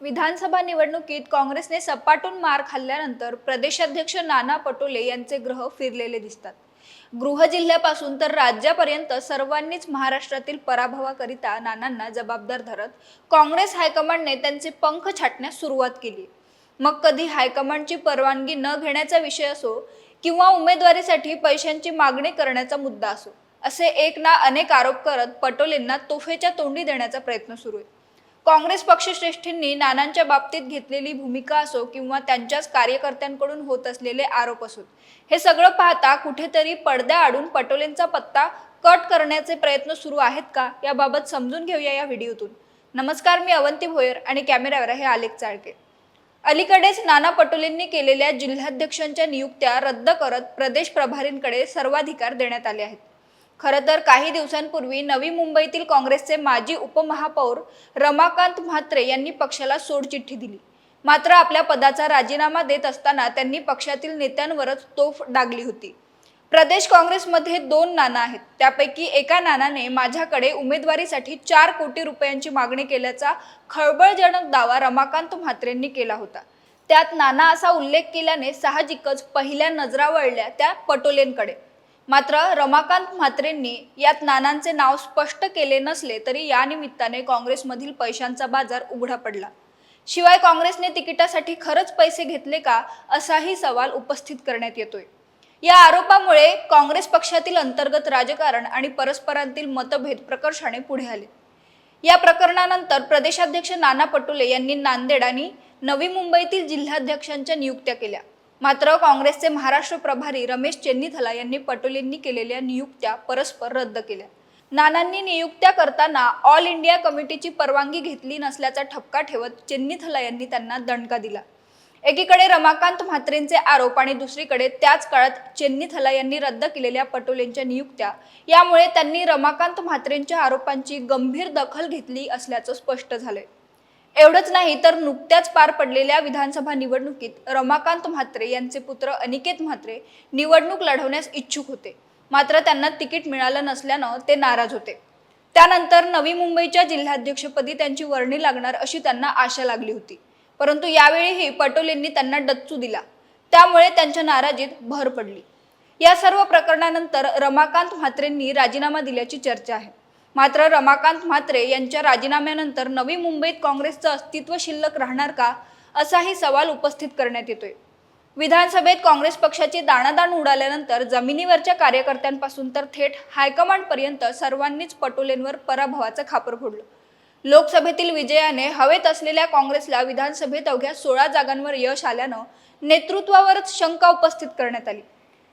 विधानसभा निवडणुकीत काँग्रेसने सपाटून मार खाल्ल्यानंतर प्रदेशाध्यक्ष नाना पटोले यांचे ग्रह फिरलेले दिसतात. गृह जिल्ह्यापासून तर राज्यापर्यंत सर्वांनीच महाराष्ट्रातील पराभवाकरिता नानांना जबाबदार धरत काँग्रेस हायकमांडने त्यांचे पंख छाटण्यास सुरुवात केली. मग कधी हायकमांडची परवानगी न घेण्याचा विषय असो किंवा उमेदवारीसाठी पैशांची मागणी करण्याचा मुद्दा असो असे एक ना अनेक आरोप करत पटोलेंना तोफेच्या तोंडी देण्याचा प्रयत्न सुरू आहे. काँग्रेस पक्षश्रेष्ठींनी नानांच्या बाबतीत घेतलेली भूमिका असो किंवा त्यांच्याच कार्यकर्त्यांकडून होत असलेले आरोप असोत. हे सगळं पाहता कुठेतरी पडद्या आडून पटोलेंचा पत्ता कट करण्याचे प्रयत्न सुरू आहेत का? याबाबत समजून घेऊया या व्हिडिओतून. नमस्कार मी अवंती भोयर आणि कॅमेऱ्यावर आहे आलेख चाळके. अलीकडेच नाना पटोलेंनी केलेल्या जिल्हाध्यक्षांच्या नियुक्त्या रद्द करत प्रदेश प्रभारींकडे सर्वाधिकार देण्यात आले आहेत. खरं तर काही दिवसांपूर्वी नवी मुंबईतील काँग्रेसचे माजी उपमहापौर रमाकांत म्हात्रे यांनी पक्षाला सोडचिठ्ठी दिली. मात्र आपल्या पदाचा राजीनामा देत असताना त्यांनी पक्षातील नेत्यांवरच तोफ डागली होती. प्रदेश काँग्रेसमध्ये दोन नाना आहेत. त्यापैकी एका नानाने माझ्याकडे उमेदवारीसाठी चार कोटी रुपयांची मागणी केल्याचा खळबळजनक दावा रमाकांत म्हात्रेंनी केला होता. त्यात नाना असा उल्लेख केल्याने साहजिकच पहिल्या नजरा वळल्या त्या पटोलेंकडे. मात्र रमाकांत म्हात्रेंनी यात नानांचे नाव स्पष्ट केले नसले तरी या निमित्ताने काँग्रेसमधील पैशांचा बाजार उघडा पडला. शिवाय काँग्रेसने तिकिटासाठी खरंच पैसे घेतले का असाही सवाल उपस्थित करण्यात येतोय. या आरोपामुळे काँग्रेस पक्षातील अंतर्गत राजकारण आणि परस्परांतील मतभेद प्रकर्षाने पुढे आले. या प्रकरणानंतर प्रदेशाध्यक्ष नाना पटोले यांनी नांदेड आणि नवी मुंबईतील जिल्हाध्यक्षांच्या नियुक्त्या केल्या. मात्र काँग्रेसचे महाराष्ट्र प्रभारी रमेश चेन्नीथला यांनी पटोलेंनी केलेल्या नियुक्त्या परस्पर रद्द केल्या. नानांनी नियुक्त्या करताना ऑल इंडिया कमिटीची परवानगी घेतली नसल्याचा ठपका ठेवत चेन्नीथला यांनी त्यांना दणका दिला. एकीकडे रमाकांत म्हात्रेंचे आरोप आणि दुसरीकडे त्याच काळात चेन्नीथला यांनी रद्द केलेल्या पटोलेंच्या नियुक्त्या यामुळे त्यांनी रमाकांत म्हात्रेंच्या आरोपांची गंभीर दखल घेतली असल्याचं स्पष्ट झालंय. एवढंच नाही तर नुकत्याच पार पडलेल्या विधानसभा निवडणुकीत रमाकांत म्हात्रे यांचे पुत्र अनिकेत म्हात्रे निवडणूक लढवण्यास इच्छुक होते. मात्र त्यांना तिकीट मिळालं नसल्यानं ते नाराज होते. त्यानंतर नवी मुंबईच्या जिल्हाध्यक्षपदी त्यांची वर्णी लागणार अशी त्यांना आशा लागली होती. परंतु यावेळीही पटोलेंनी त्यांना डच्चू दिला. त्यामुळे त्यांच्या नाराजीत भर पडली. या सर्व प्रकरणानंतर रमाकांत म्हात्रेंनी राजीनामा दिल्याची चर्चा आहे. मात्र रमाकांत म्हात्रे यांच्या राजीनाम्यानंतर नवी मुंबईत काँग्रेसचं अस्तित्व शिल्लक राहणार का असाही सवाल उपस्थित करण्यात येतोय. विधानसभेत काँग्रेस पक्षाची दाणादाण उडाल्यानंतर जमिनीवरच्या कार्यकर्त्यांपासून तर थेट हायकमांडपर्यंत सर्वांनीच पटोलेंवर पराभवाचं खापर फोडलं. लोकसभेतील विजयाने हवेत असलेल्या काँग्रेसला विधानसभेत अवघ्या सोळा जागांवर यश आल्यानं नेतृत्वावरच शंका उपस्थित करण्यात आली.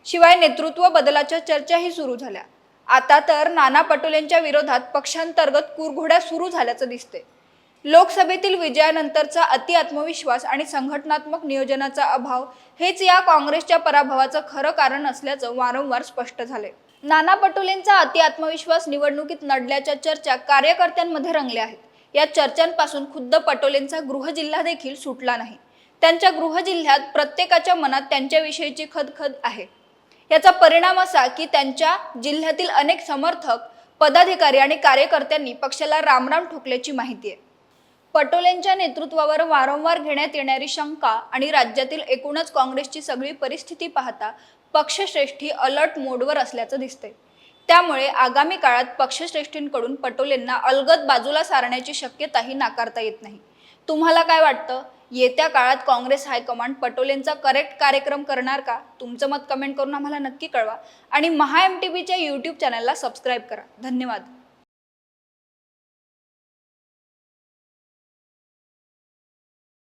शिवाय नेतृत्व बदलाच्या चर्चाही सुरू झाल्या. आता तर नाना पटोलेंच्या विरोधात पक्षांतर्गत कुरघोड्या सुरू झाल्याचं दिसते लोकसभेतील विजयानंतरचा अति आत्मविश्वास आणि संघटनात्मक नियोजनाचा अभाव हेच या काँग्रेसच्या पराभवाचं खरं कारण असल्याचं वारंवार स्पष्ट झाले नाना पटोलेंचा अति आत्मविश्वास निवडणुकीत नडल्याच्या चर्चा कार्यकर्त्यांमध्ये रंगल्या आहेत. या चर्चांपासून खुद्द पटोलेंचा गृहजिल्हा देखील सुटला नाही. त्यांच्या गृहजिल्ह्यात प्रत्येकाच्या मनात त्यांच्याविषयीची खदखद आहे. याचा परिणाम असा की त्यांच्या जिल्ह्यातील अनेक समर्थक पदाधिकारी आणि कार्यकर्त्यांनी पक्षाला रामराम ठोकल्याची माहिती आहे. पटोलेंच्या नेतृत्वावर वारंवार घेण्यात येणारी शंका आणि राज्यातील एकूणच काँग्रेसची सगळी परिस्थिती पाहता पक्षश्रेष्ठी अलर्ट मोडवर असल्याचं दिसतंय. त्यामुळे आगामी काळात पक्षश्रेष्ठींकडून पटोलेंना अलगद बाजूला सारण्याची शक्यताही नाकारता येत नाही. तुम्हाला काय वाटतं? येत्या काळात काँग्रेस हायकमांड पटोलेंचा करेक्ट कार्यक्रम करणार का? तुमचं मत कमेंट करून आम्हाला नक्की कळवा. आणि महा एम टी व्हीच्या यूट्यूब चॅनलला सबस्क्राईब करा. धन्यवाद.